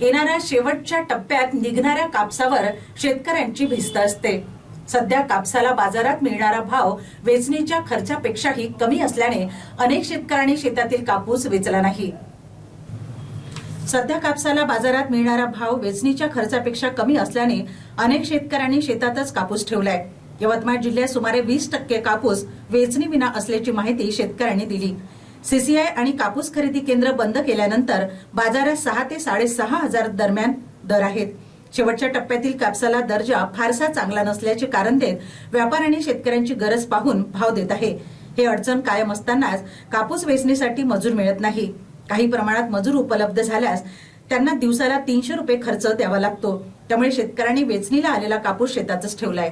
येणाऱ्या शेवटच्या टप्प्यात निघणाऱ्या कापसावर शेतकऱ्यांची भिस्त असते. सध्या कापसाला बाजारात मिळणारा भाव वेचणीच्या खर्चापेक्षाही कमी असल्याने अनेक शेतकऱ्यांनी शेतातील कापूस वेचला नाही. सध्या कापसाला बाजारात मिळणारा भाव वेचणीच्या खर्चापेक्षा कमी असल्याने अनेक शेतकऱ्यांनी शेतातच कापूस ठेवलाय. यवतमाळ जिल्ह्यात सुमारे वीस टक्के कापूस वेचणी विना असल्याची माहिती शेतकऱ्यांनी दिली. सीसीआय आणि कापूस खरेदी केंद्र बंद केल्यानंतर बाजारात सहा ते साडेसहा हजार दरम्यान दर आहेत. शेवटच्या टप्प्यातील कापसाला दर्जा फारसा चांगला नसल्याचे कारण देत व्यापाऱ्यांनी शेतकऱ्यांची गरज पाहून भाव देत आहे. हे अडचण कायम असतानाच कापूस वेचणीसाठी मजूर मिळत नाही. काही प्रमाणात मजूर उपलब्ध झाल्यास त्यांना दिवसाला तीनशे रुपये खर्च द्यावा लागतो. त्यामुळे शेतकऱ्यांनी वेचणीला आलेला कापूस शेतातच ठेवलाय.